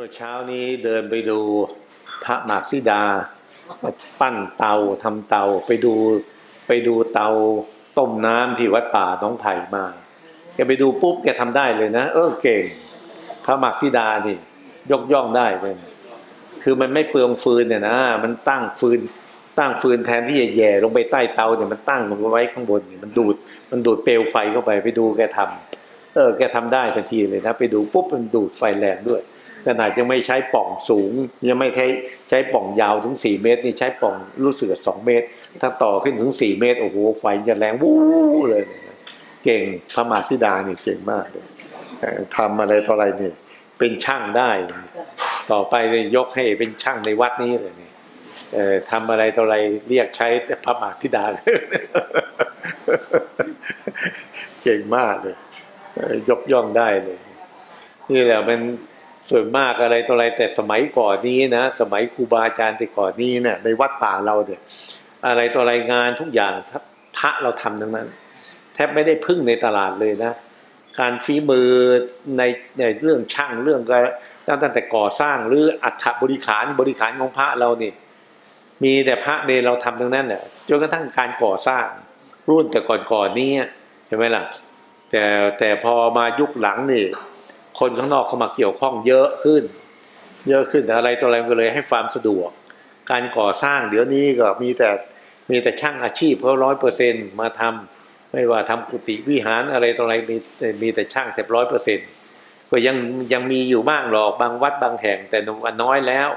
มื่อเช้านี้เดินไปดูพระหมากซิดา ปั้นเตาทำเตาไปดูไปดูเตาต้มน้ำที่วัดป่าน้องไผ่มาแกไปดูปุ๊บแกทำได้เลยนะ เออเก่ง พระหมากซิดานี่ยกย่องได้เลย คือมันไม่เปลืองฟืนเนี่ยนะมันตั้งฟืน ตั้งฟืนแทนที่จะแย่ลงไปใต้เตาเนี่ยมันตั้งมันไว้ข้างบนเนี่ยมันดูดมันดูดเปลวไฟเข้าไปไปดูแกทำเออแกทำได้ทันทีเลยนะ ไปดูปุ๊บมันดูดไฟแรงด้วย ขนาดยังไม่ใช้ป่องสูง ยังไม่ใช้ใช้ป่องยาวถึงสี่เมตร นี่ใช้ป่องรู้สึกสองเมตร ถ้าต่อขึ้นถึงสี่เมตรโอ้โหไฟจะแรงวู้เลย เก่งพระมาสิดานี่เก่งมากเลยทำอะไรต่ออะไรเนี่ยเป็นช่างได้ ต่อไปเลยยกให้เป็นช่างในวัดนี้เลยเนี่ยทำอะไรต่ออะไรเรียกใช้พระมหาสิดาเลยเก่งมากเลย ยกย่องได้เลย นี่แหละมัน ส่วนมากอะไรต่ออะไรแต่สมัยก่อนนี้นะสมัยครูบาอาจารย์แต่ก่อนนี้เนี่ยในวัดป่าเราเนี่ยอะไรต่ออะไรงานทุกอย่างทพระเราทำทั้งนั้น แทบไม่ได้พึ่งในตลาดเลยนะ การฝีมือในในเรื่องช่างเรื่องก็ตั้งแต่ก่อสร้างหรืออัฐบริขารบริขารของพระเรานี่มีแต่พระเนรเราทำทั้งนั้นเนี่ยจนกระทั่งการก่อสร้างรุ่นแต่ก่อนๆนี้ใช่ไหมล่ะแต่แต่พอมายุคหลังนี่ คนข้างนอกเข้ามาเกี่ยวข้องเยอะขึ้น เยอะขึ้นอะไรตัวอะไรก็เลยให้ความสะดวก การก่อสร้างเดี๋ยวนี้ก็มีแต่มีแต่ช่างอาชีพเขาร้อยเปอร์เซ็นมาทำไม่ว่าทำกุฏิวิหารอะไรตัวอะไรมีมีแต่ช่างแทบร้อยเปอร์เซ็นก็ยังยังมีอยู่บ้างหรอกบางวัดบางแห่งแต่วันน้อยแล้ว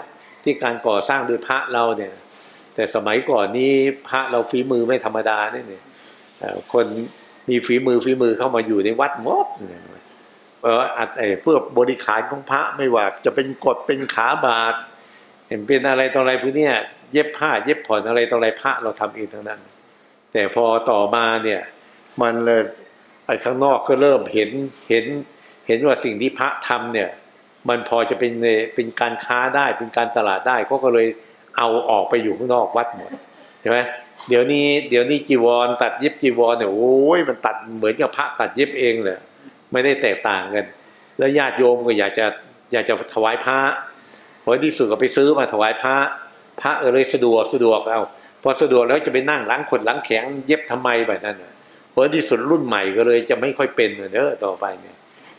ที่การก่อสร้างโดยพระเราเนี่ย แต่สมัยก่อนนี้พระเราฝีมือไม่ธรรมดาเนี่ยคนมีฝีมือฝีมือเข้ามาอยู่ในวัดหมด เพื่อบริขารของพระไม่ว่า จะเป็นกฎเป็นขาบาทเห็นเป็นอะไรต่ออะไรพวกเนี้ยเย็บผ้าเย็บผ่อนอะไรต่ออะไรพระเราทำเองทั้งนั้น แต่พอต่อมาเนี่ยมันเลยไอ้ข้างนอกก็เริ่มเห็นเห็นเห็นว่าสิ่งที่พระทำเนี่ย มันพอจะเป็นเป็นการค้าได้เป็นการตลาดได้เขาก็เลยเอาออกไปอยู่ข้างนอกวัดหมดใช่ไหมเดี๋ยวนี้เดี๋ยวนี้จีวร ตัดเย็บจีวรเนี่ยโอ้ยมันตัดเหมือนกับพระตัดเย็บเองเลย ไม่ได้แตกต่างกัน แล้วญาติโยมก็อยากจะอยากจะถวายพระพอที่สุดก็ไปซื้อมาถวายพระ พระเออเลยสะดวกสะดวกเอาพอสะดวกแล้วจะไปนั่งล้างขนล้างแข็งเย็บทำไมแบบนั้นน่ะพอที่สุดรุ่นใหม่ก็เลยจะไม่ค่อยเป็นเด้อต่อไปเนี่ย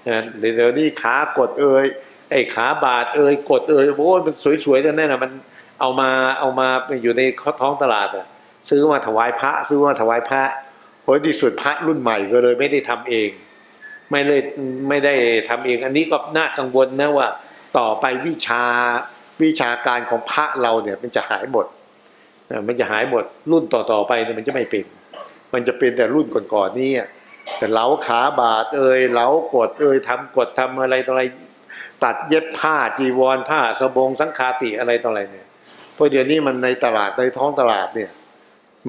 นะเดี๋ยวนี้ขากดเอยไอ้ขาบาดเอยกดเอยโอ้ยมันสวยๆนั่นน่ะมันเอามาเอามาอยู่ในท้องตลาดอะซื้อมาถวายพระ ซื้อมาถวายพระพอที่สุดพระรุ่นใหม่ก็เลยไม่ได้ทำเอง ไม่เลยไม่ได้ทำเอง อันนี้ก็น่ากังวลนะว่า ต่อไปวิชาวิชาการของพระเราเนี่ยมันจะหายหมดมันจะหายหมดรุ่นต่อๆไปเนี่ยมันจะไม่เป็น มันจะเป็นแต่รุ่นก่อนๆนี่อะแต่เหลาขาบาดเอ่ยเหลากดเอ่ยทำกดทำอะไรต่ออะไร ตัดเย็บผ้าจีวรผ้าสบงสังคาติอะไรต่ออะไรเนี่ยเพราะเดี๋ยวนี้มันในตลาดในท้องตลาดเนี่ย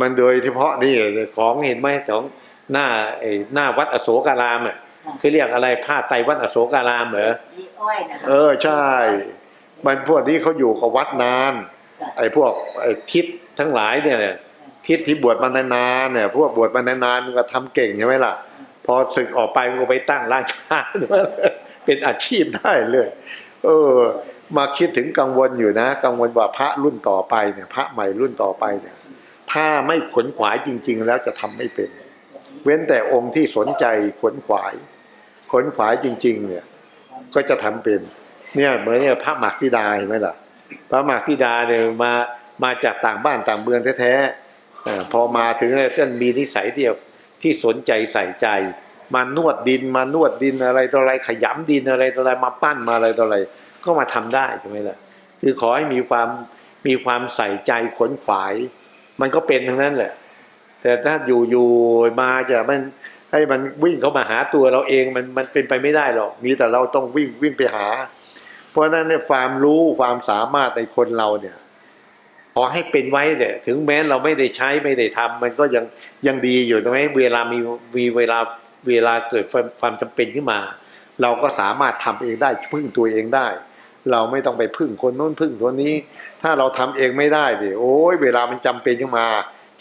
มันโดยเฉพาะนี่ของเห็นไหมของหน้าไอ้หน้าวัดอโศการามอะ คือเรียกอะไรผ้าไตรวัดอโศการามเหรอนี่อ้อยนะเออใช่ มันพวกนี้เขาอยู่กับวัดนาน ไอ้พวกไอ้ทิศทั้งหลายเนี่ยทิศที่บวชมานานๆเนี่ย พวกบวชมานานๆมันก็ทำเก่งใช่ไหมล่ะ พอศึกออกไปมันก็ไปตั้งร้านค้าเป็นอาชีพได้เลย เออ มาคิดถึงกังวลอยู่นะ กังวลว่าพระรุ่นต่อไปเนี่ย พระใหม่รุ่นต่อไปเนี่ย ถ้าไม่ขวนขวายจริง ๆ แล้วจะทำไม่เป็น เว้นแต่องค์ที่สนใจขวนขวาย ขนขวายจริง ๆ เนี่ย ก็จะทำเป็น เนี่ยเหมือนเนี่ยพระหมากซีดาเห็นไหมล่ะ พระหมากซีดาเนี่ยมามาจากต่างบ้านต่างเมืองแท้ๆพอมาถึงเนี่ยก็มีนิสัยเดียวที่สนใจใส่ใจ มานวดดินมานวดดินอะไรต่ออะไรขยำดินอะไรต่ออะไรมาปั้นมาอะไรต่ออะไร ก็มาทำได้ใช่ไหมล่ะคือขอให้มีความมีความใส่ใจขนขวาย มันก็เป็นทั้งนั้นแหละแต่ถ้าอยู่อยู่มาจะมัน ให้มันวิ่งเข้ามาหาตัวเราเองมันมันเป็นไปไม่ได้หรอกมีแต่เราต้องวิ่งวิ่งไปหา เพราะนั้นเนี่ยความรู้ความสามารถในคนเราเนี่ยขอให้เป็นไว้เนี่ยถึงแม้เราไม่ได้ใช้ไม่ได้ทำมันก็ยังยังดีอยู่ใช่ไหมเวลามีมีเวลาเวลาเกิดความความจำเป็นขึ้นมา เราก็สามารถทำเองได้พึ่งตัวเองได้ เราไม่ต้องไปพึ่งคนโน้นพึ่งคนนี้ ถ้าเราทำเองไม่ได้ดิโอ้ยเวลามันจำเป็นขึ้นมา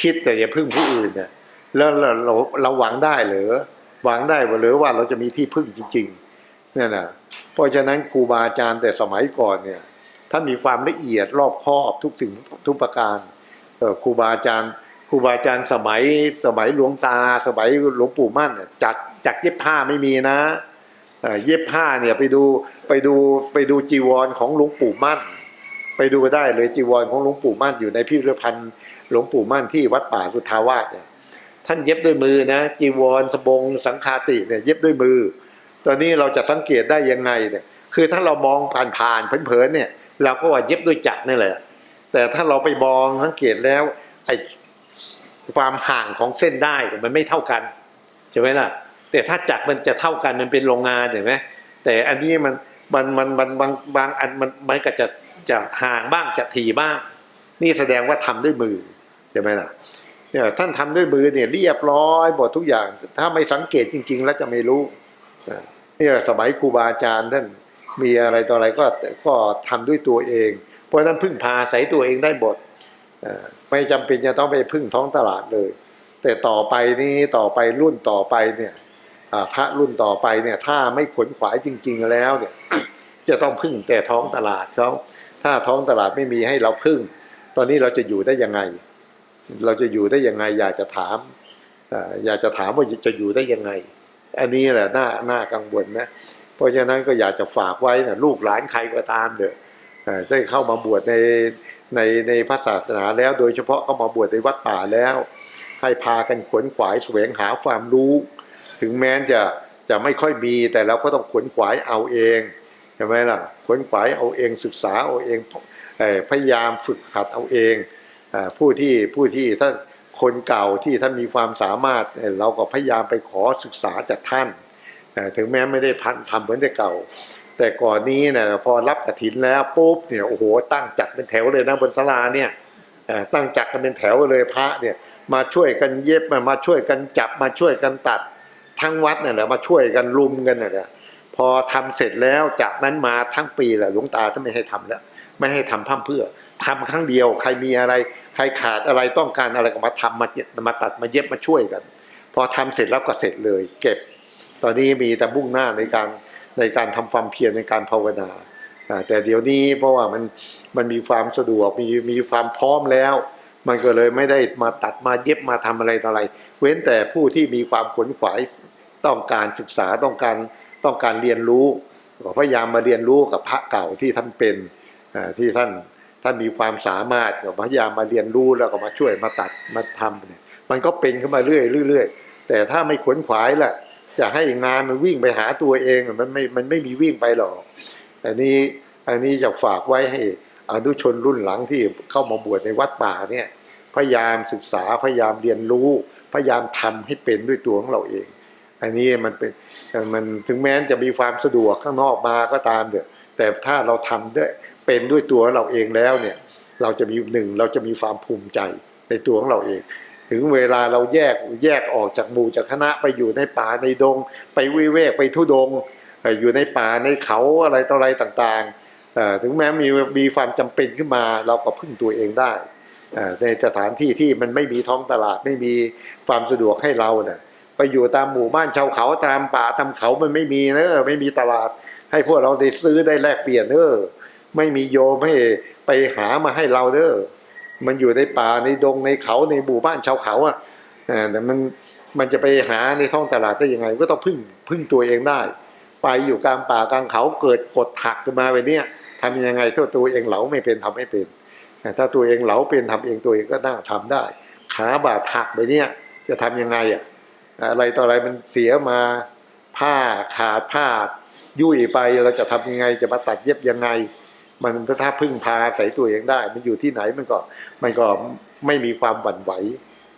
คิดแต่อย่าพึ่งผู้อื่นเนี่ย แล้วเราเราเราหวังได้หรือหวังได้หรือว่าเราจะมีที่พึ่งจริงๆเนี่ยนะเพราะฉะนั้นครูบาอาจารย์แต่สมัยก่อนเนี่ยท่านมีความละเอียดรอบคอบทุกสิ่งทุกประการครูบาอาจารย์ครูบาอาจารย์สมัยสมัยหลวงตา สมัยหลวงปู่มั่นจักจักเย็บผ้าไม่มีนะเอ่อเย็บผ้าเนี่ยไปดูไปดูไปดูจีวรของหลวงปู่มั่น ไปดูได้เลยจีวรของหลวงปู่มั่นอยู่ในพิพิธภัณฑ์หลวงปู่มั่นที่วัดป่าสุทธาวาสเนี่ย ท่านเย็บด้วยมือนะจีวรสบงสังคาติเนี่ยเย็บด้วยมือ ตอนนี้เราจะสังเกตได้ยังไงเนี่ย คือถ้าเรามองผ่านๆเผินๆเนี่ย เราก็ว่าเย็บด้วยจักรนี่แหละ แต่ถ้าเราไปมองสังเกตแล้วไอ้ความห่างของเส้นได้มันไม่เท่ากันใช่ไหมล่ะ แต่ถ้าจักรมันจะเท่ากันมันเป็นโรงงานเห็นไหมแต่อันนี้มันมันมันมันบางบางอันมันมันก็จะจะห่างบ้างจะถี่บ้าง นี่แสดงว่าทำด้วยมือใช่ไหมล่ะ เนี่ยท่านทำด้วยมือเนี่ยเรียบร้อยหมดทุกอย่าง ถ้าไม่สังเกตจริง ๆ แล้วจะไม่รู้นี่สมัยครูบาอาจารย์ท่านมีอะไรต่ออะไรก็ก็ทำด้วยตัวเอง เพราะนั้นพึ่งพาใส่ตัวเองได้หมดไม่จำเป็นจะต้องไปพึ่งท้องตลาดเลย แต่ต่อไปนี้ต่อไปรุ่นต่อไปเนี่ยพระรุ่นต่อไปเนี่ยถ้าไม่ขนขวายจริง ๆ แล้วเนี่ยจะต้องพึ่งแต่ท้องตลาดเขาถ้าท้องตลาดไม่มีให้เราพึ่ง ตอนนี้เราจะอยู่ได้ยังไง เราจะอยู่ได้ยังไง อยากจะถามอยากจะถามว่าจะอยู่ได้ยังไง อันนี้แหละน่าน่ากังวลนะ เพราะฉะนั้นก็อยากจะฝากไว้นะลูกหลานใครก็ตามเถอะเอ่อได้เข้ามาบวชในในในพระศาสนาแล้ว โดยเฉพาะเข้ามาบวชในวัดป่าแล้ว ให้พากันขวนขวายแสวงหาความรู้ ถึงแม้จะจะไม่ค่อยมีแต่เราก็ต้องขวนขวายเอาเองใช่ไหมล่ะขวนขวายเอาเองศึกษาเอาเองพยายามฝึกหัดเอาเอง ผู้ที่ผู้ที่ท่านคนเก่าที่ท่านมีความสามารถเราก็พยายามไปขอศึกษาจากท่าน ถึงแม้ไม่ได้พันทำเหมือนแต่เก่า แต่ก่อนนี้นี่ยพอรับกฐินแล้วปุ๊บเนี่ยโอ้โหตั้งจัดเป็นแถวเลยนะบนศาลาเนี่ยตั้งจัดกันเป็นแถวเลยพระเนี่ยมาช่วยกันเย็บมามาช่วยกันจับมาช่วยกันตัดทั้งวัดเนี่ยแหละมาช่วยกันรุมกันเนี่ยพอทำเสร็จแล้วจากนั้นมาทั้งปีแหละหลวงตาท่านไม่ให้ทำแล้ว ไม่ให้ทำพร่ำเพื่อ ทำครั้งเดียว ใครมีอะไร ใครขาดอะไรต้องการอะไรก็มาทำมาเมาตัดมาเย็บมาช่วยกัน พอทำเสร็จแล้วก็เสร็จเลย เก็บ ตอนนี้มีแต่มุ่งหน้าในการในการทำความเพียรในการภาวนาแต่เดี๋ยวนี้เพราะว่ามันมันมีความสะดวกมีมีความพร้อมแล้ว มันก็เลยไม่ได้มาตัดมาเย็บมาทำอะไรต่ออะไร เว้นแต่ผู้ที่มีความขวนขวายต้องการศึกษาต้องการต้องการเรียนรู้ก็พยายามมาเรียนรู้กับพระเก่าที่ท่านเป็นที่ท่าน ท่ามีความสามารถก็พยายามมาเรียนรู้แล้วก็มาช่วยมาตัดมาทำเนี่ยมันก็เป็นขึ้นมาเรื่อยๆเรื่อยแต่ถ้าไม่ขวนขวายล่ะ จะให้งานมันวิ่งไปหาตัวเองมันไม่มันไม่มีวิ่งไปหรอกอันนี้อันนี้จะฝากไว้ให้อนุชนรุ่นหลังที่เข้ามาบวชในวัดป่าเนี่ยพยายามศึกษาพยายามเรียนรู้ พยายามทำให้เป็นด้วยตัวของเราเอง อันนี้มันเป็นมันถึงแม้จะมีความสะดวกข้างนอกมาก็ตามเถอะแต่ถ้าเราทำด้วย เป็นด้วยตัวเราเองแล้วเนี่ยเราจะมีหนึ่งเราจะมีความภูมิใจในตัวของเราเอง ถึงเวลาเราแยกแยกออกจากหมู่จากคณะไปอยู่ในป่าในดง ไปวิเวกไปทุดงเอ่อยู่ในป่าในเขาอะไรต่ออะไรต่างๆ ถึงแม้มีมีความจำเป็นขึ้นมา เราก็พึ่งตัวเองได้ในสถานที่ที่มันไม่มีท้องตลาดไม่มีความสะดวกให้เราเนี่ยไปอยู่ตามหมู่บ้านชาวเขาตามป่าตามเขามันไม่มีเนอะไม่มีตลาด ให้พวกเราได้ซื้อได้แลกเปลี่ยนเนอะ ไม่มีโยมให้ไปหามาให้เราเนอมันอยู่ในป่าในดงในเขาในหมู่บ้านชาวเขาอะแต่มันมันจะไปหาในท้องตลาดได้ยังไง ก็ต้องพึ่งพึ่งตัวเองได้ ไปอยู่กลางป่ากลางเขาเกิดกดหักขึ้นมาไปเนี่ยทำยังไงถ้าตัวเองเหลาไม่เป็นทำไม่เป็นแต่ถ้าตัวเองเหลาเป็นทำเองตัวเองก็น่าทำได้ ขาบาดหักไปเนี่ยจะทำยังไงอะอะไรต่ออะไรมันเสียมาผ้าขาดผ้า ยุ่ยไปเราจะทำยังไงจะมาตัดเย็บยังไง มันถ้าพึ่งพาอาศัยตัวเองได้ มันอยู่ที่ไหนมันก็มันก็ไม่มีความหวั่นไหว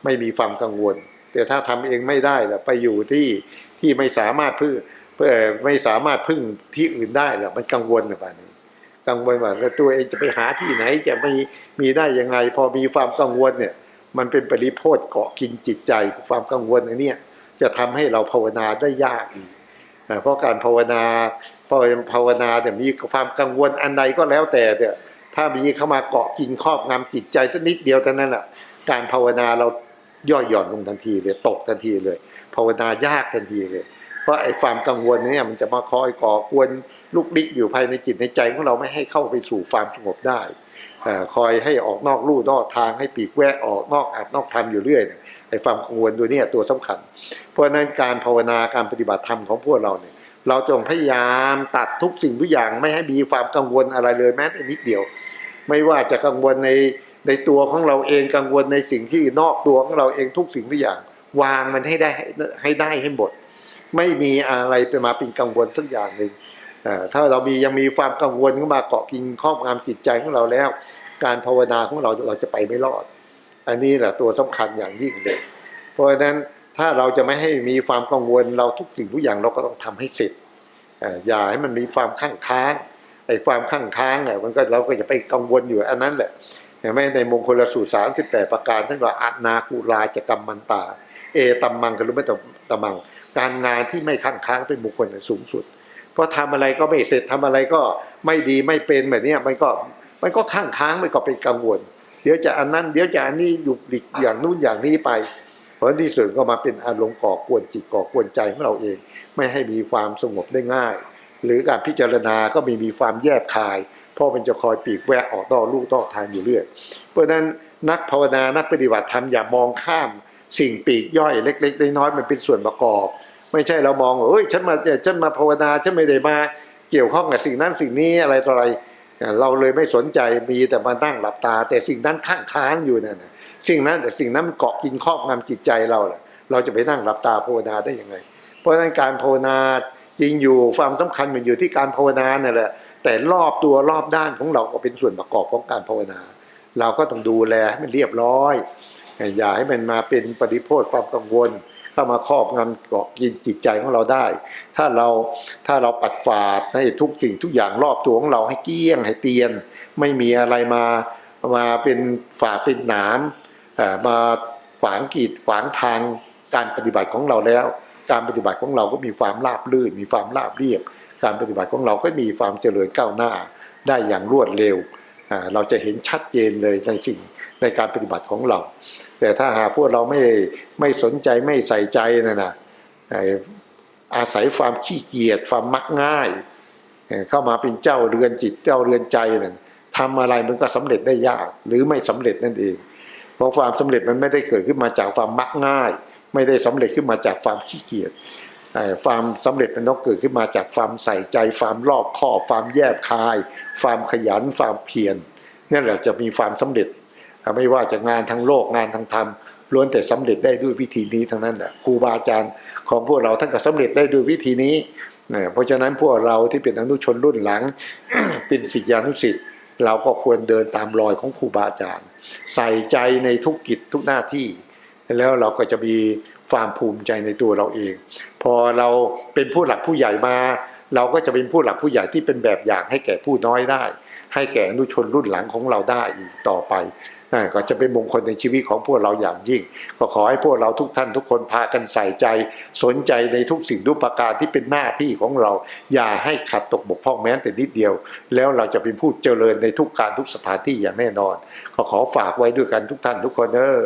ไม่มีความกังวล แต่ถ้าทำเองไม่ได้ล่ะไปอยู่ที่ที่ไม่สามารถพึ่งเพื่อไม่สามารถพึ่งที่อื่นได้ล่ะมันกังวลแบบนี้กังวลว่าตัวเองจะไปหาที่ไหนจะไม่มีได้ยังไง พอมีความกังวลเนี่ยมันเป็นปริโพธเกาะกินจิตใจความกังวลอันนี้จะทำให้เราภาวนาได้ยากอีก เพราะการภาวนา พราะภาวนาเนี่ยมีความกังวลอันใดก็แล้วแต่เนี่ยถ้ามีเข้ามาเกาะกินครอบงำจิตใจสักนิดเดียวเท่านั้นแหละการภาวนาเราย่อหย่อนลงทันทีเลยตกทันทีเลย ภาวนายากทันทีเลย เพราะไอ้ความกังวลเนี่ยมันจะมาคอยก่อกวนลุกดิกอยู่ภายในจิตในใจของเราไม่ให้เข้าไปสู่ความสงบได้คอยให้ออกนอกลู่นอกทางให้ปีกแวะออกนอกอัดนอกทำอยู่เรื่อยไอ้ความกังวลตัวนี้ตัวสำคัญ เพราะนั้นการภาวนาการปฏิบัติธรรมของพวกเราเนี่ย เราจงพยายามตัดทุกสิ่งทุกอย่างไม่ให้มีความกังวลอะไรเลยแม้แต่นิดเดียว ไม่ว่าจะกังวลในในตัวของเราเองกังวลในสิ่งที่นอกตัวของเราเองทุกสิ่งทุกอย่าง วางมันให้ได้ให้ได้ให้หมด ไม่มีอะไรไปมาเป็นกังวลสักอย่างหนึ่งถ้าเรามียังมีความกังวลเข้ามาเกาะกินครอบงำจิตใจของเราแล้ว การภาวนาของเราเราจะไปไม่รอด อันนี้แหละตัวสำคัญอย่างยิ่งเลย เพราะฉะนั้น ถ้าเราจะไม่ให้มีความกังวลเราทุกสิ่งทุกอย่างเราก็ต้องทำให้เสร็จอย่าให้มันมีความข้างค้างไอ้ความข้างค้างอะมันก็เราก็จะไปกังวลอยู่อันนั้นแหละเห็นไหมในมงคลสูตรสามสิบแปดประการท่านว่าอานากุลาจะกรรมมันตา เอตัมมังกรุไม่ตัมมัง การงานที่ไม่ข้างค้างเป็นมงคลสูงสุด เพราะทำอะไรก็ไม่เสร็จทำอะไรก็ไม่ดีไม่เป็นแบบนี้มันก็มันก็ข้างค้างมันก็เป็นกังวล เดี๋ยวจะอันนั้น เดี๋ยวจะอันนี้อยู่หลีกอย่างนู้นอย่างนี้ไป ราะที่สุดก็มาเป็นอารมณ์ก่อกวนจิตก่อกวนใจของเราเอง ไม่ให้มีความสงบได้ง่าย หรือการพิจารณาก็ม่มีความแยบคาย เพราะมันจะคอยปีกแวะออกนอลูกนอทางอยู่เรื่อย เพราะฉะนั้นนักภาวนานักปฏิบัติธรรมอย่ามองข้าม สิ่งปีกย่อยเล็ก ๆ น้อยๆมันเป็นส่วนประกอบ ไม่ใช่เรามองเอ้ยฉันมาฉันมาภาวนาฉันไม่ได้มาเกี่ยวข้องกับสิ่งนั้นสิ่งนี้อะไรต่ออะไร เราเลยไม่สนใจมีแต่มานั่งหลับตา แต่สิ่งนั้นข้างค้างอยู่นั่นน่ะสิ่งนั้นแต่สิ่งนั้นมันเกาะกินครอบงำจิตใจเราแหละเราจะไปนั่งหลับตาภาวนาได้ยังไง เพราะฉะนั้นการภาวนาจริงอยู่ความสำคัญมันอยู่ที่การภาวนาเนี่ยแหละแต่รอบตัวรอบด้านของเราก็เป็นส่วนประกอบของการภาวนา เราก็ต้องดูแลให้มันเรียบร้อยอย่าให้มันมาเป็นปฏิโพธความกังวล เข้ามาครอบงำเกาะกินจิตใจของเราได้ ถ้าเราถ้าเราปัดฝาดให้ทุกสิ่งทุกอย่างรอบตัวของเราให้เกี้ยงให้เตียน ไม่มีอะไรมามาเป็นฝาเป็นหนามมาขวางกีดขวางทางการปฏิบัติของเราแล้ว การปฏิบัติของเราก็มีความราบรื่นมีความราบเรียบ การปฏิบัติของเราก็มีความเจริญก้าวหน้าได้อย่างรวดเร็ว เราจะเห็นชัดเจนเลยในสิ่ง ในการปฏิบัติของเรา แต่ถ้าหากพวกเราไม่ไม่สนใจไม่ใส่ใจนะนะอาศัยความขี้เกียจความมักง่าย เข้ามาเป็นเจ้าเรือนจิตเจ้าเรือนใจนั่นทำอะไรมันก็สำเร็จได้ยากหรือไม่สำเร็จนั่นเอง เพราะความสำเร็จมันไม่ได้เกิดขึ้นมาจากความมักง่าย ไม่ได้สำเร็จขึ้นมาจากความขี้เกียจความสำเร็จมันต้องเกิดขึ้นมาจากความใส่ใจความรอบคอบความแยบคาย ความขยันความเพียรนั่นแหละจะมีความสำเร็จ ไม่ว่าจะงานทางโลกงานทางธรรมล้วนแต่สำเร็จได้ด้วยวิธีนี้ทั้งนั้นแหละครูบาอาจารย์ของพวกเราท่านก็สำเร็จได้ด้วยวิธีนี้เนี่ยเพราะฉะนั้นพวกเราที่เป็นอนุชนรุ่นหลัง เป็นศิษยานุศิษย์เราก็ควรเดินตามรอยของครูบาอาจารย์ ใส่ใจในทุกกิจทุกหน้าที่ แล้วเราก็จะมีความภูมิใจในตัวเราเอง พอเราเป็นผู้หลักผู้ใหญ่มา เราก็จะเป็นผู้หลักผู้ใหญ่ที่เป็นแบบอย่างให้แก่ผู้น้อยได้ ให้แก่อนุชนรุ่นหลังของเราได้อีกต่อไป ก็จะเป็นมงคลในชีวิตของพวกเราอย่างยิ่ง ก็ขอให้พวกเราทุกท่านทุกคนพากันใส่ใจ สนใจในทุกสิ่งทุกประการที่เป็นหน้าที่ของเรา อย่าให้ขัดตกบกพร่องแม้แต่นิดเดียว แล้วเราจะเป็นผู้เจริญในทุกการทุกสถานที่อย่างแน่นอน ก็ขอฝากไว้ด้วยกันทุกท่านทุกคนเออ